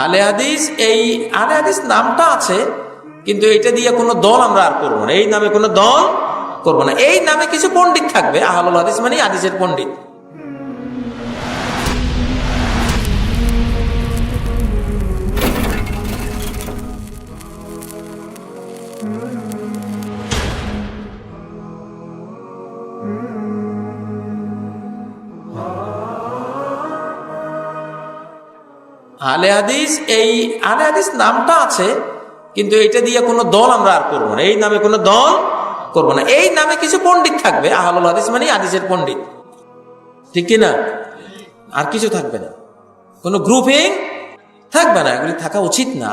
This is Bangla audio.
আলে হাদিস, এই আলে হাদিস নামটা আছে, কিন্তু এটা দিয়ে কোনো দল আমরা আর করব না। এই নামে কোনো দল করব না। এই নামে কিছু পণ্ডিত থাকবে, আহলুল হাদিস মানে হাদিসের পণ্ডিত। আলে হাদিস, এই আলে হাদিস নামটা আছে, কিন্তু এটা দিয়ে কোনো দল আমরা আর করব না। এই নামে কোনো দল করব না। এই নামে কিছু পণ্ডিত থাকবে, আহলুল হাদিস মানে হাদিসের পণ্ডিত। ঠিক কি না আর কিছু থাকবে না। কোনো গ্রুপিং থাকবে না, এগুলি থাকা উচিত না।